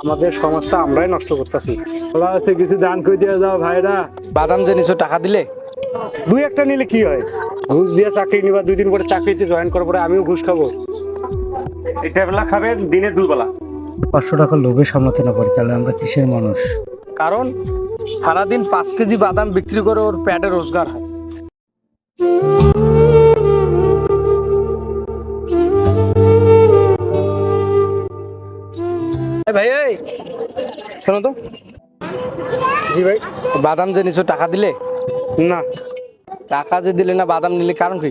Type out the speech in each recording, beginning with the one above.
আমাদের সমাজটা আমরাই নষ্ট করতেছি। বলা হচ্ছে কিছু দান করে দিয়ে যাও ভাইরা। বাদাম যে নিছো টাকা দিলে? দুই একটা নিলে কি হয়? ঘুষ দিয়ে চাকরি নিবা দুই দিন পরে চাকরিতে জয়েন করার পরে আমিও ঘুষ খাব। এটা বেলা খাবেন দিনে দুই বেলা পাঁচশো টাকা লোভে সামলাতে না পারি তাহলে আমরা কিসের মানুষ? কারণ সারাদিন পাঁচ কেজি বাদাম বিক্রি করে ওর প্যাটে রোজগার হয়। ভাই এই। শোনো তো। জি ভাই বাদাম যে নিছো টাকা দিলে? না। টাকা যে দিলে না বাদাম নিলে কারণ কি?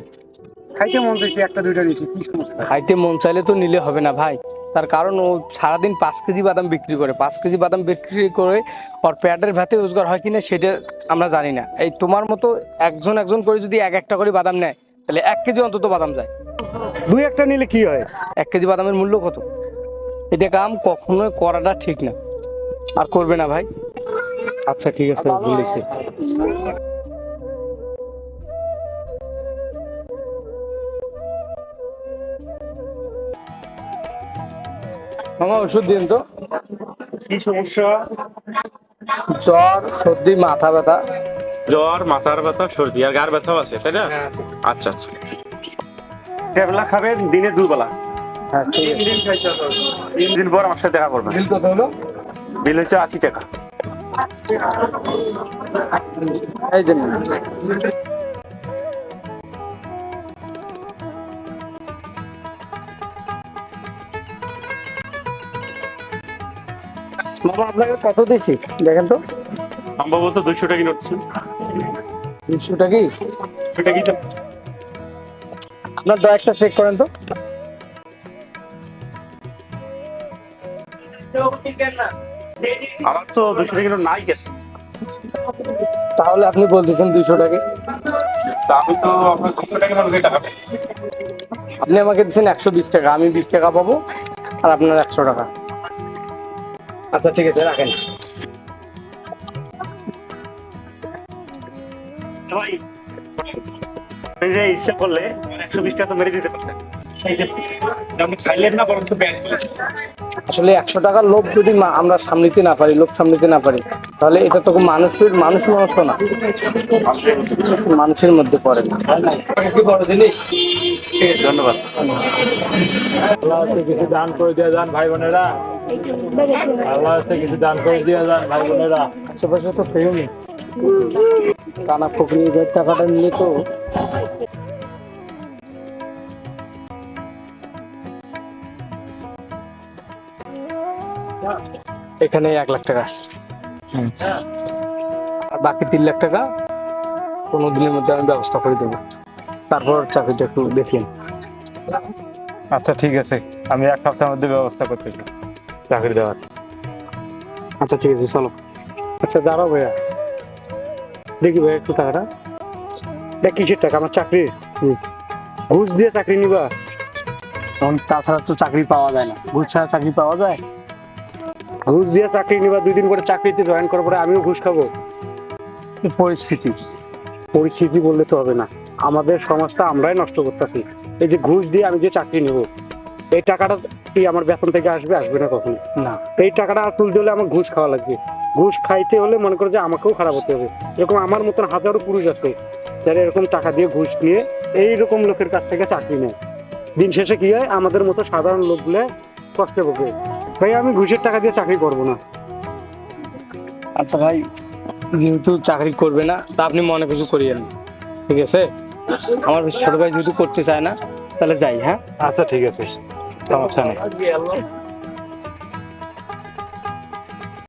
খাইতে মন চাইছে একটা দুইটা নিচ্ছি কি সমস্যা? খাইতে মন চাইলে তো নিলে হবে না ভাই। তার কারণ ও সারাদিন পাঁচ কেজি বাদাম বিক্রি করে। পাঁচ কেজি বাদাম বিক্রি করে ওর প্যাটের ভাতে রোজগার হয় কিনা সেটা আমরা জানি না। এই তোমার মতো একজন একজন করে যদি এক একটা করে বাদাম নেয় তাহলে এক কেজি অন্তত বাদাম যায়। দুই একটা নিলে কি হয়? এক কেজি বাদামের মূল্য কত? এটা কাম কখনোই করাটা ঠিক না। আর করবে না ভাই। আচ্ছা ঠিক আছে বলেছি। মামা ওষুধ দিন তো। কি সমস্যা? জ্বর সর্দি মাথা ব্যথা। জ্বর মাথার ব্যথা সর্দি আর গার ব্যথাও আছে তাই না? আচ্ছা আচ্ছা। এটা বেলা খাবেন দিনে দুই বেলা হ্যাঁ ঠিক আছে। তিন দিন পর আমার সাথে দেখা করবেন বিল কত হলো? বিল হচ্ছে আশি টাকা। এই যে মামা আপনাকে কত দিয়েছি? দেখেন তো। সম্ভবত দুইশো টাকা নোটছি দুশো টাকি সেটা কি তো আপনার ড্রয়ারটা চেক করেন তো। আমার তো দুইশো টাকা নাই গেছে। তাহলে আপনি বলতেছেন দুইশো টাকা। আমি তো আপনার দুশো টাকা টাকা আপনি আমাকে দিচ্ছেন একশো বিশ টাকা আমি বিশ টাকা পাবো আর আপনার একশো টাকা। আচ্ছা ঠিক আছে রাখেন। ভাই এই যে ইচ্ছা করলে একশো বিশ টাকা তো মেরে দিতে পারতেন। আপনি খাইলেন না বরঞ্চ ব্যাগ আসলে একশো টাকার লোভ যদি মা- আমরা সামলিতে না পারি লোভ সামলিতে না পারি তাহলে এটা তো মানুষের মানুষ মানুষ না। মানুষের মধ্যে পড়ে না। বড় জিনিস? ধন্যবাদ। আল্লাহ কিছু দান করে দিয়ে যান ভাই বোনেরা। আল্লাহ কিছু দান করে দিয়ে যান ভাই বোনেরা। আশেপাশে তো কেউ কানা ফকরি টাকাটা নিয়ে তো এখানে এক লাখ টাকা আছে। আর বাকি তিন লাখ টাকা কোনো দিনের মধ্যে আমি ব্যবস্থা করে দেবো। তারপর চাকরিটা একটু দেখিয়ে আচ্ছা ঠিক আছে। আমি এক সপ্তাহের মধ্যে ব্যবস্থা করতেছি চাকরি দেওয়ার। আচ্ছা ঠিক আছে চলো। আচ্ছা দাঁড়াও ভাইয়া। দেখি ভাইয়া একটু টাকাটা। এটা কিসের টাকা? আমার চাকরি। ঘুষ দিয়ে চাকরি নিবা? তখন তাছাড়া তো চাকরি পাওয়া যায় না। ঘুষ ছাড়া চাকরি পাওয়া যায়? ঘুষ দিয়ে চাকরি নিবা দুই দিন পরে চাকরিতে জয়েন করার পরে আমিও ঘুষ খাব। পরিস্থিতি? পরিস্থিতি বললে তো হবে না। আমাদের সমাজটা আমরাই নষ্ট করতেছি। এই যে ঘুষ দিয়ে আমি যে চাকরি নেব এই টাকাটা কি আমার বেতন থেকে আসবে আসবে না কখন? না। এই টাকাটা তুলতে হলে আমার ঘুষ খাওয়া লাগবে। ঘুষ খাইতে হলে মনে করো যে আমাকেও খারাপ হতে হবে। এরকম আমার মতন হাজারো পুরুষ আছে যারা এরকম টাকা দিয়ে ঘুষ নিয়ে এইরকম লোকের কাছ থেকে চাকরি নেয়। দিন শেষে কি হয় আমাদের মতো সাধারণ লোকগুলো কষ্টে ভোগে। ভাই আমি ঘুষের টাকা দিয়ে চাকরি করব না। আচ্ছা ভাই যেহেতু চাকরি করবে না তা আপনি মনে কিছু করিয়েন। ঠিক আছে? আমার ছোট ভাই যেহেতু করতে চায় না তাহলে যাই হ্যাঁ? আচ্ছা ঠিক আছে। সমস্যা নেই।